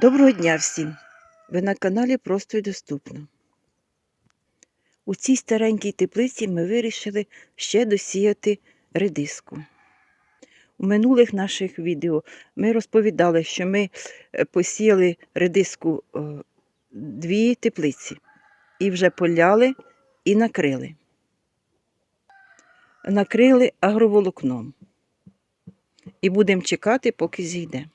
Доброго дня всім! Ви на каналі Просто і доступно. У цій старенькій теплиці ми вирішили ще досіяти редиску. У минулих наших відео ми розповідали, що ми е, посіяли редиску е, дві теплиці і вже поляли і накрили. Накрили агроволокном. І будемо чекати, поки зійде.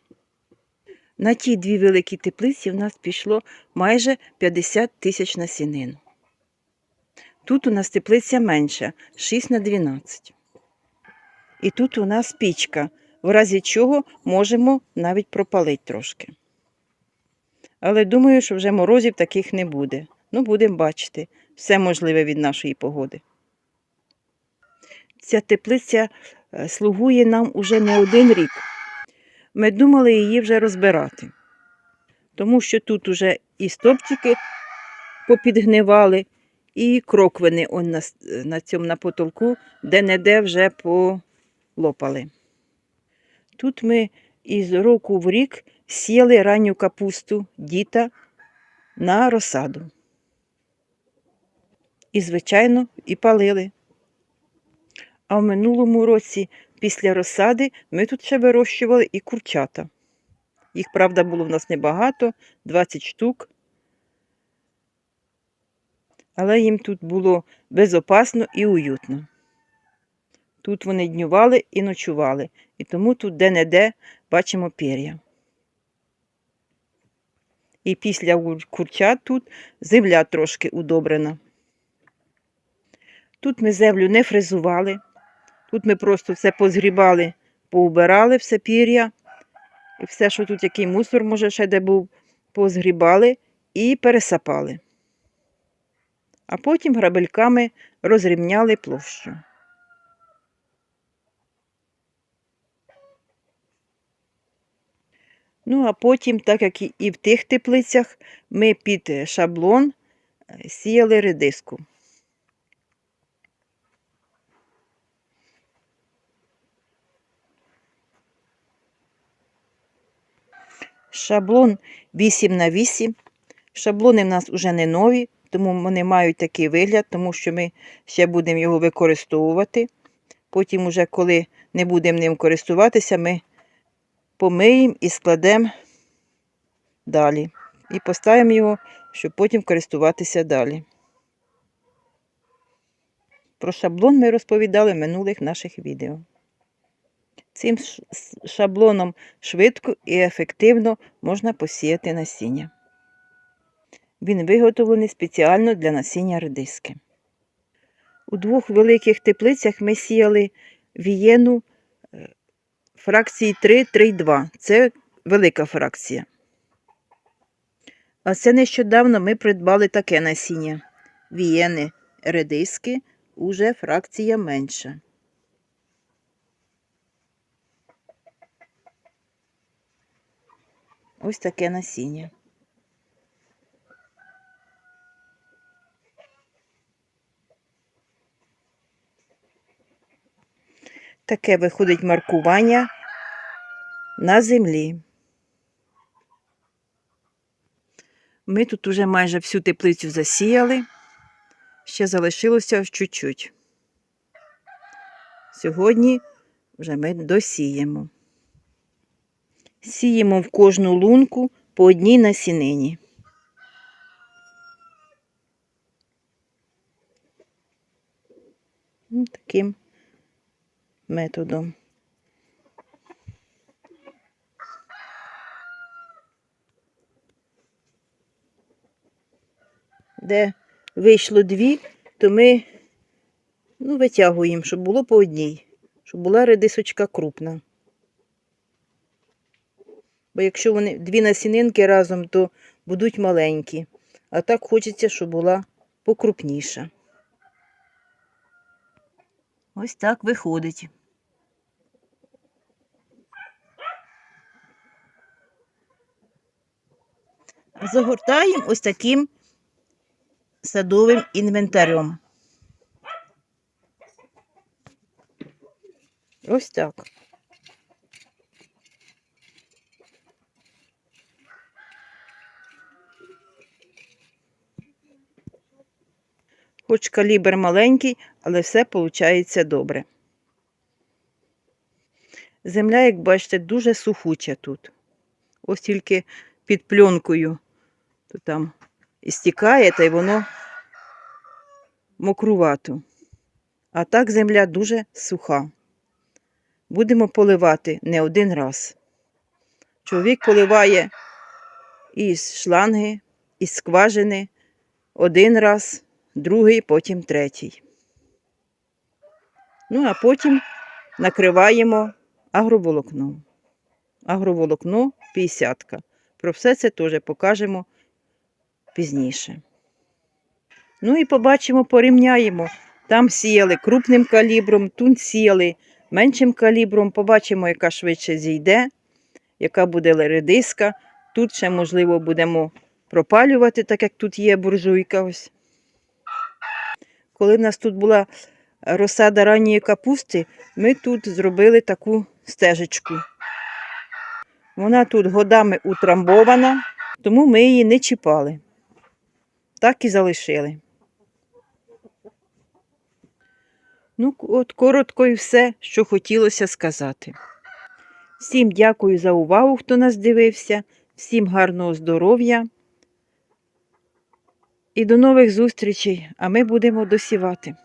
На ті дві великі теплиці в нас пішло майже 50 тисяч насінин. Тут у нас теплиця менша 6 на 12. І тут у нас пічка, в разі чого можемо навіть пропалити трошки. Але думаю, що вже морозів таких не буде. Ну, будемо бачити, все можливе від нашої погоди. Ця теплиця е, слугує нам уже не один рік ми думали її вже розбирати. Тому що тут уже і стопчики попідгнивали, і кроквини он на, на цьому на потолку, де-не-де вже полопали. Тут ми із року в рік сіяли ранню капусту діта на розсаду. І, звичайно, і палили. А в минулому році після розсади ми тут ще вирощували і курчата. Їх, правда, було в нас небагато, 20 штук. Але їм тут було безопасно і уютно. Тут вони днювали і ночували, і тому тут де-не-де бачимо пір'я. І після ур- курчат тут земля трошки удобрена. Тут ми землю не фрезували. Тут ми просто все позгрібали, поубирали все пір'я. І все, що тут який мусор, може, ще де був, позгрібали і пересапали. А потім грабельками розрівняли площу. Ну, а потім, так як і- в тих теплицях, ми під шаблон е, сіяли редиску. Шаблон 8 на 8. Шаблони в нас вже не нові, тому вони мають такий вигляд, тому що ми ще будемо його використовувати. Потім, уже, коли не будемо ним користуватися, ми помиємо і складемо далі. І поставимо його, щоб потім користуватися далі. Про шаблон ми розповідали в минулих наших відео. Цим шаблоном швидко і ефективно можна посіяти насіння. Він виготовлений спеціально для насіння редиски. У двох великих теплицях ми сіяли вієну е, фракції 3-3,2. Це велика фракція. А це нещодавно ми придбали таке насіння. Вієни редиски уже фракція менша. Ось таке насіння. Таке виходить маркування на землі. Ми тут уже майже всю теплицю засіяли. Ще залишилося чуть-чуть. Сьогодні вже ми досіємо. Сіємо в кожну лунку по одній насінині. Таким методом. Де вийшло дві, то ми ну, витягуємо, щоб було по одній, щоб була редисочка крупна. Бо якщо вони дві насінинки разом, то будуть маленькі. А так хочеться, щоб була покрупніша. Ось так виходить. Загортаємо ось таким садовим інвентарем. Ось так. Хоч калібр маленький, але все виходить добре. Земля, як бачите, дуже сухуча тут. Ось тільки під пленкою то там і стікає, та й воно мокрувато. А так земля дуже суха. Будемо поливати не один раз. Чоловік поливає із шланги, із скважини один раз, другий, потім третій. Ну, а потім накриваємо агроволокном. Агроволокно 50. Про все це теж покажемо пізніше. Ну і побачимо, порівняємо. Там сіяли крупним калібром, тут сіяли меншим калібром. Побачимо, яка швидше зійде, яка буде редиска. Тут ще, можливо, будемо пропалювати, так як тут є буржуйка. Ось. Коли в нас тут була розсада ранньої капусти, ми тут зробили таку стежечку. Вона тут годами утрамбована, тому ми її не чіпали. Так і залишили. Ну, от коротко і все, що хотілося сказати. Всім дякую за увагу, хто нас дивився, всім гарного здоров'я і до нових зустрічей, а ми будемо досівати.